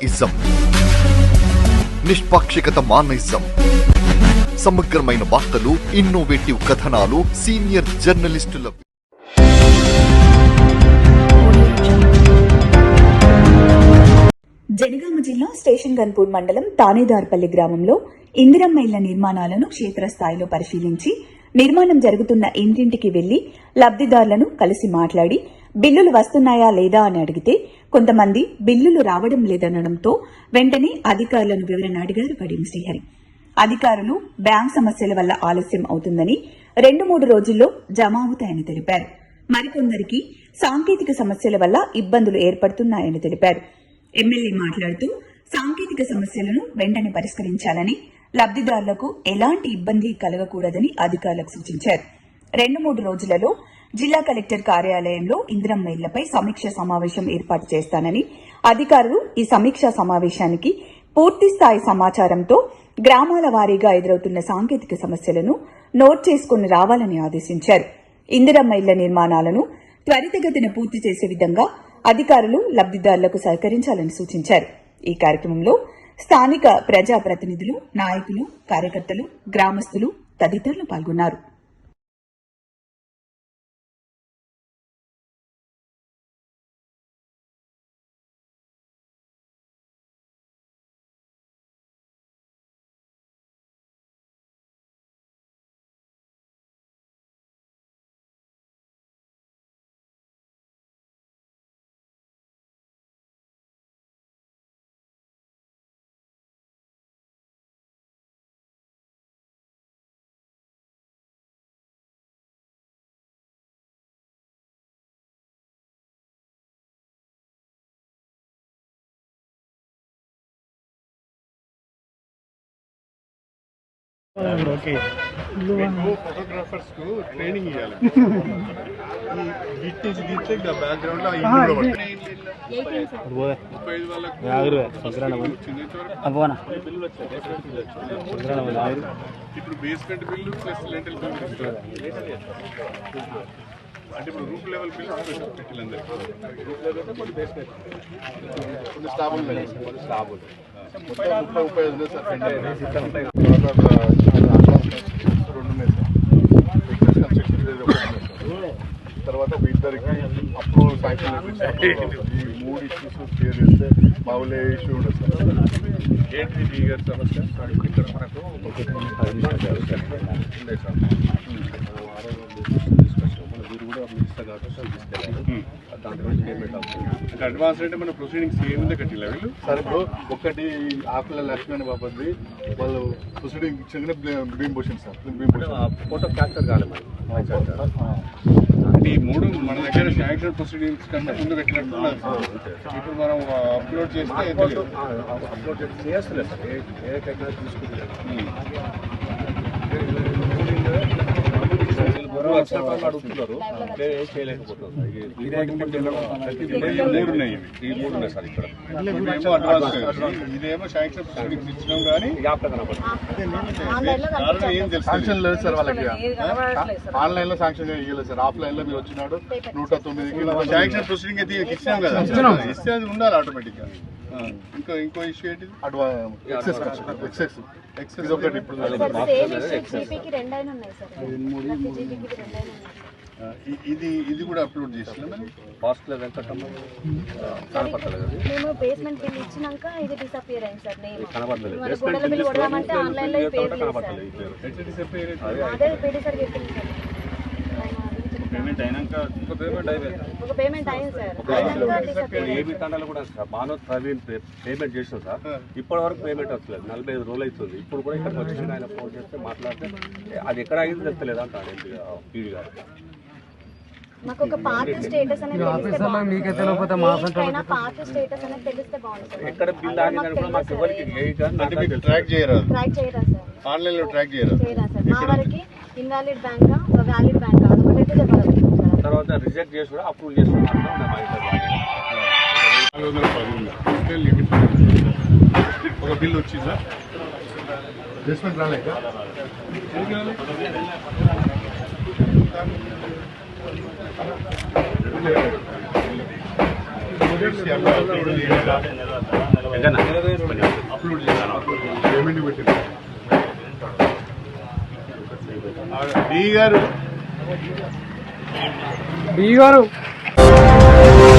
Ism నిష్పాక్షికత మానయిజం సమగ్రమైన వార్తలు innovative కథనాలు సీనియర్ జర్నలిస్టుల జనగామ జిల్లా స్టేషన్ గన్పూర్ మండలం తానేదార్పల్లి గ్రామంలో ఇందిరమ్మ ఇళ్ళ నిర్మాణాలను క్షేత్రస్థాయిలో పరిశీలించి నిర్మాణం జరుగుతున్న ఇంటింటికి వెళ్ళి లబ్దిదారులను కలిసి మాట్లాడి బిల్లులు వస్తున్నాయా లేదా అని అడిగితే కొంతమంది బిల్లులు రావడం లేదనడంతో వెంటనే అధికారులను వివరణ అడిగారు కడియం శ్రీహరి అధికారులు బ్యాంక్ సమస్యల వల్ల ఆలస్యం అవుతుందని రెండు మూడు రోజుల్లో జమ అవుతాయని తెలిపారు. మరికొందరికి సాంకేతిక సమస్యల వల్ల ఇబ్బందులు ఏర్పడుతున్నాయని తెలిపారు. ఎమ్మెల్యే మాట్లాడుతూ సాంకేతిక సమస్యలను వెంటనే పరిష్కరించాలని లబ్దిదారులకు ఎలాంటి ఇబ్బంది కలగకూడదని అధికారులకు సూచించారు. రెండు మూడు రోజులలో జిల్లా కలెక్టర్ కార్యాలయంలో ఇందిరమ్మ ఇళ్ళపై సమీక్ష సమావేశం ఏర్పాటు చేస్తానని అధికారులు ఈ సమీక్షా సమావేశానికి పూర్తి స్థాయి సమాచారంతో గ్రామాల వారీగా ఎదురవుతున్న సాంకేతిక సమస్యలను నోట్ చేసుకుని రావాలని ఆదేశించారు. ఇందిరమ్మ ఇళ్ళ నిర్మాణాలను త్వరితగతిన పూర్తి చేసే విధంగా అధికారులు లబ్దిదారులకు సహకరించాలని సూచించారు. ఈ కార్యక్రమంలో స్థానిక ప్రజాప్రతినిధులు నాయకులు కార్యకర్తలు గ్రామస్తులు తదితరులు పాల్గొన్నారు. ఫోటోగ్రాఫర్స్కు ట్రైనింగ్ ఇవ్వాలి తీస్తే ఇంకా బ్యాక్గ్రౌండ్లో. ముప్పై ఐదు వాళ్ళకు ఇప్పుడు basement bill plus rental bill. అంటే ఇప్పుడు రూఫ్ లెవెల్ పెట్టిలందరికీ లెవెల్ కొన్ని ముప్పై ముప్పై ఐదు సార్ తర్వాత రెండు. తర్వాత ఒక ఇద్దరికి అప్రూవల్ శాంక్షన్. ఈ మూడు ఇష్యూస్ క్లియర్ చేస్తే మామూలే ఇష్యూ ఉండదు సార్. ఏంటి మీ గారి సమస్య? ఇక్కడ మనకు ఉండే సార్ అడ్వాన్స్ అంటే మన ప్రొసీడింగ్స్ ఏముందో కట్టిలా వీళ్ళు? సార్ ఇప్పుడు ఒకటి ఆకుల లక్ష్మణ్ బాబుది వాళ్ళు ప్రొసీడింగ్ ఇచ్చిన Bhim Bhushan sir Bhim Bhushan photo capture కావాలి మరి. అంటే ఈ మూడు మన దగ్గర శాంక్షన్ ప్రొసీడింగ్స్ కన్నా ముందు కట్టినట్టున్నారు ఇప్పుడు మనం అప్లోడ్ చేస్తే. అప్లోడ్ చేస్తలేదు సార్. ఏ ఏ అడుగుతున్నారు ఏం మూడు ఉన్నాయి. ఈ మూడు ఉన్నాయి సార్ ఇక్కడ ఇవేమో అడ్వాన్స్ ఇదేమో శాంక్షన్ ఇచ్చినాం కానీ కారణం ఏం తెలుసు శాంక్షన్ లేదు సార్ వాళ్ళకి ఆన్లైన్లో శాంక్షన్ ఇవ్వలేదు సార్ ఆఫ్లైన్లో మీరు వచ్చినాడు నూట తొమ్మిదికి శాంక్షన్ ప్రొసీడింగ్ అయితే ఇచ్చినాం కదా ఇస్తే అది ఉండాలి ఆటోమేటిక్గా ఆ, ఇంకో ఇంకో ఇష్యూ ఏంటిది ఎక్సెస్ ఎక్సెస్ ఎక్సెస్ ఒకటి ఇప్పుడు ఇది ఇది కూడా అప్లోడ్ చేసినా మరి? హాస్టల్ వెంకటమ్మ కనపడతలేదు అది. మేము బేస్మెంట్ బిల్ ఇచ్చినాక ఇది డిసపియర్ అయింది సార్ నేను కనపడలేదు బేస్మెంట్ బిల్ కొడదామంటే ఆన్లైన్లో పే కనపడలేదు? అదే పీడీ సార్ చెప్పింది సార్. పేమెంట్ అయినాక ఒక పేమెంట్ అయిపోయింది ఒక పేమెంట్ అయింది సార్. అయినాక డిసపియర్ ఏబీ తండాలు కూడా sir Manav Praveen pay- payment చేసాం సార్. ఇప్పటి వరకు పేమెంట్ వస్తలేదు నలభై ఐదు రోజులు అవుతుంది. ఇప్పుడు కూడా ఇక్కడికి వచ్చి ఆయన ఫోన్ చేస్తే మాట్లాడితే అది ఎక్కడ అయింది తెలుస్తలేదు అంటాడు పీడీ గారు. మాకు ఒక పాత స్టేటస్ అనేది తెలిస్తే బాగుంది ఏకైనా పాత స్టేటస్ అనేది తెలిస్తే బాగుంది సార్. ఎక్కడ బిల్ ఆగిందని కూడా మాకు ఎవరికి ఏ గారు అంటే నాకు మీకు తెలుసు. ట్రాక్ చేయరా? సార్? ఆన్లైన్లో ట్రాక్ చేయరా? సార్. మా వరకు ఇన్వాలిడ్ బ్యాంకా వ్యాలిడ్ బ్యాంకా తర్వాత రిజెక్ట్ చేసి కూడా అప్రూవ్ చేసి మాత్రం మేము అయితే వాడినాం. నాలుగు వందల పది ఉంది. అంటే లిమిట్ ఒక బిల్ వచ్చిందా చేయాలి. ఎక్కడన్నా? అప్లోడ్ చేశాను పేమెంట్ పెట్టిన డి గారు బి గారు